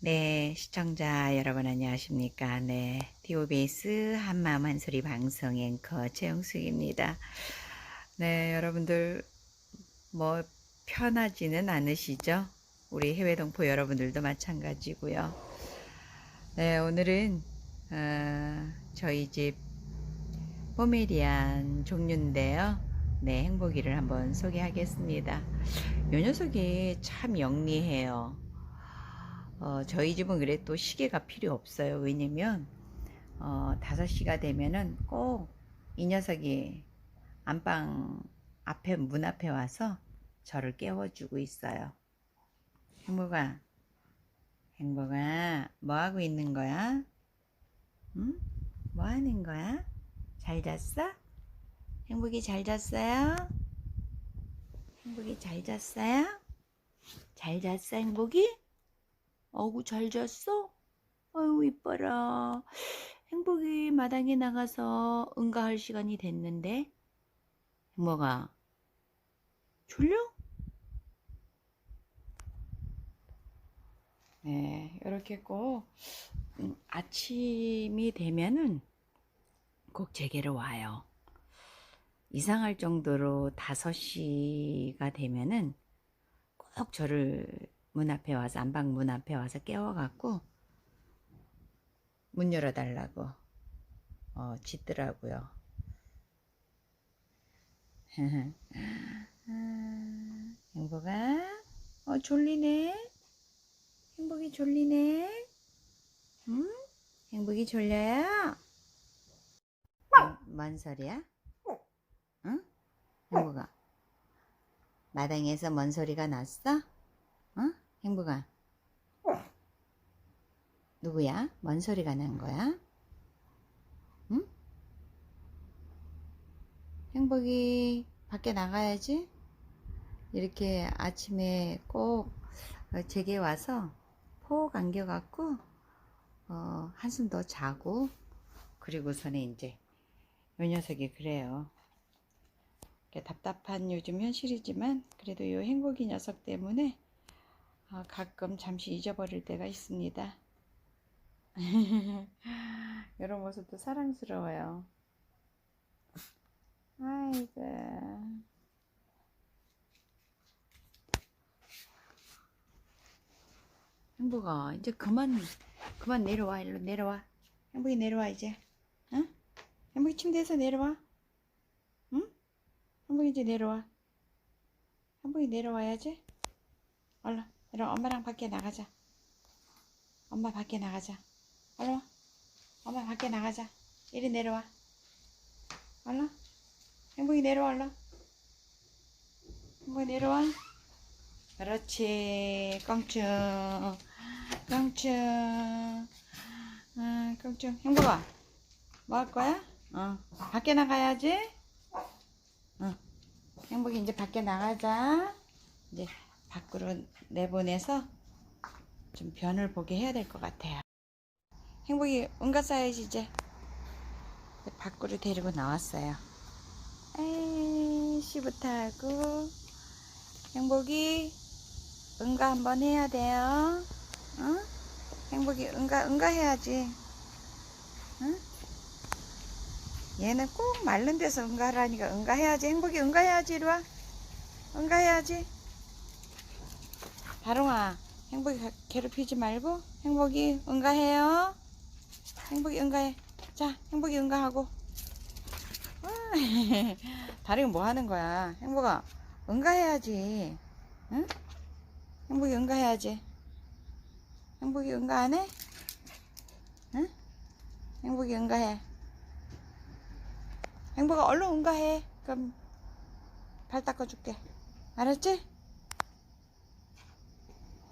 네, 시청자 여러분 안녕하십니까? 네, 디오베이스 한마음 한소리 방송 앵커 최영숙입니다. 네, 여러분들 뭐 편하지는 않으시죠? 우리 해외 동포 여러분들도 마찬가지고요. 네, 오늘은 어, 저희 집 포메리안 종류인데요. 네, 행복이를 한번 소개하겠습니다. 요 녀석이 참 영리해요. 어, 저희 집은 그래 또 시계가 필요 없어요. 왜냐면 어, 5시가 되면은 꼭 이 녀석이 안방 앞에 문 앞에 와서 저를 깨워주고 있어요. 행복아, 행복아, 뭐 하고 있는 거야? 응? 뭐 하는 거야? 잘 잤어? 행복이 잘 잤어요? 행복이 잘 잤어요? 잘 잤어, 행복이? 어구 잘 잤어? 아유 이뻐라 행복이 마당에 나가서 응가할 시간이 됐는데 뭐가 졸려? 네 이렇게 꼭 음, 아침이 되면은 꼭 제게로 와요 이상할 정도로 5시가 되면은 꼭 저를 문 앞에 와서 안방 문 앞에 와서 깨워갖고 문 열어달라고 어 짖더라고요. 아, 행복아, 어 졸리네. 행복이 졸리네. 응? 행복이 졸려요? 뭔 소리야? 응? 행복아, 마당에서 뭔 소리가 났어? 어? 행복아. 누구야? 뭔 소리가 난 거야? 응? 행복이 밖에 나가야지. 이렇게 아침에 꼭 어, 제게 와서 폭 안겨갖고 어, 한숨 더 자고 그리고서는 이제 요 녀석이 그래요. 답답한 요즘 현실이지만 그래도 요 행복이 녀석 때문에 아, 가끔 잠시 잊어버릴 때가 있습니다. 이런 모습도 사랑스러워요. 아이고. 행복아, 이제 그만, 그만 내려와, 일로 내려와. 행복이 내려와, 이제. 응? 행복이 침대에서 내려와. 응? 행복이 이제 내려와. 행복이 내려와야지. 얼른. 이리 엄마랑 밖에 나가자. 엄마 밖에 나가자. 얼른 와. 엄마 밖에 나가자. 이리 내려와. 얼른. 행복이 내려와, 얼른. 행복이 내려와. 그렇지. 껑충. 껑충. 아, 껑충. 행복아. 뭐 할 거야? 어. 밖에 나가야지. 응. 행복이 이제 밖에 나가자. 이제 밖으로 내보내서 좀 변을 보게 해야 될 것 같아요. 행복이 응가 싸야지 이제. 밖으로 데리고 나왔어요. 에이, 시부터 하고 행복이 응가 한번 해야 돼요. 응? 행복이 응가 응가 해야지. 응? 얘는 꼭 마른 데서 응가하라니까 응가해야지. 행복이 응가해야지 이리 와. 응가해야지. 다롱아, 행복이 가- 괴롭히지 말고 행복이 응가해요. 행복이 응가해. 자, 행복이 응가하고. 아, 다롱이 뭐 하는 거야? 행복아, 응가해야지. 응? 행복이 응가해야지. 행복이 응가 안 해? 응? 행복이 응가해. 행복아, 얼른 응가해. 그럼 발 닦아줄게. 알았지?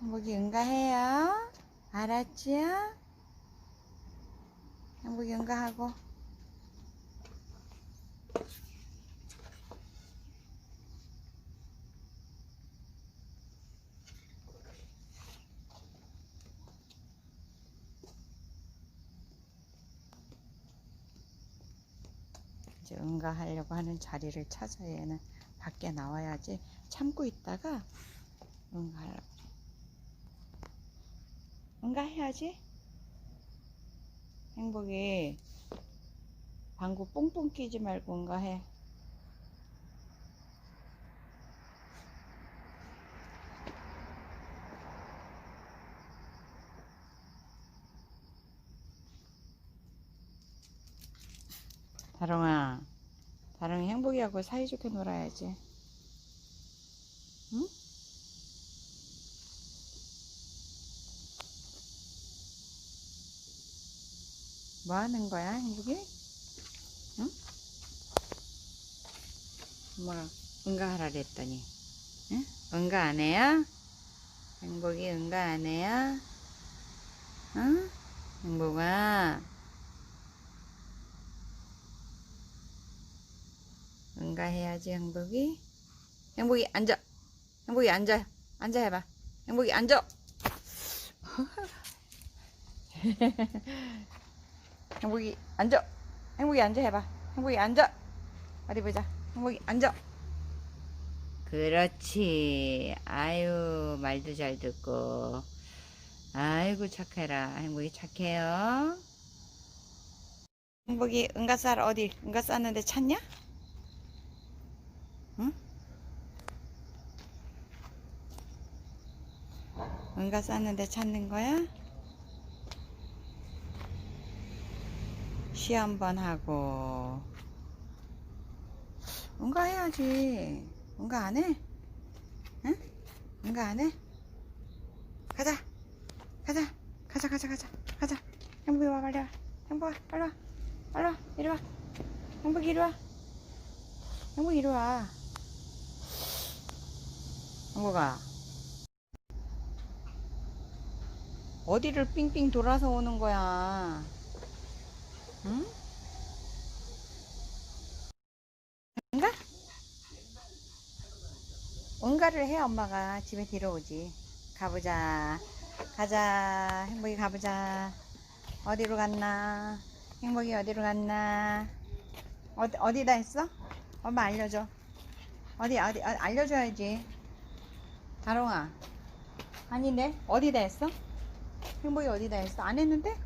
행복이 응가해요. 알았지요? 행복이 응가하고. 이제 응가하려고 하는 자리를 찾아 얘는 밖에 나와야지 참고 있다가 응가하려고 응가 해야지. 행복이 방구 뽕뽕 끼지 말고 응가 해. 다롱아, 다롱이 행복이하고 사이좋게 놀아야지. 응? 뭐 하는 거야, 행복이? 응? 엄마가 응가하라 그랬더니, 응? 응가 안 해요? 행복이 응가 안 해요? 응? 행복아, 응가 해야지, 행복이. 행복이 앉아. 행복이 앉아. 앉아 해봐. 행복이 앉아. 행복이 앉아. 행복이 앉아 해봐. 행복이 앉아. 어디 보자. 행복이 앉아. 그렇지. 아유 말도 잘 듣고. 아이고 착해라. 행복이 착해요. 행복이 응가 쌀 어디? 응가 쌌는데 찾냐? 응? 응가 쌌는데 찾는 거야? 시 한번 하고. 응가 해야지. 응가 안 해? 응? 응가 안 해? 가자. 가자. 가자 가자 가자. 가자. 행복이 와 빨리 와. 행복아 빨리 와. 빨리 와. 이리 와. 행복이 이리 와. 행복이 이리 와. 행복아 어디를 삥삥 돌아서 오는 거야 응? 응가? 응가를 해 엄마가 집에 데려오지 가보자 가자 행복이 가보자 어디로 갔나 행복이 어디로 갔나 어디, 어디다 했어? 엄마 알려줘 어디 어디 어, 알려줘야지 다롱아 아니네 어디다 했어? 행복이 어디다 했어? 안 했는데?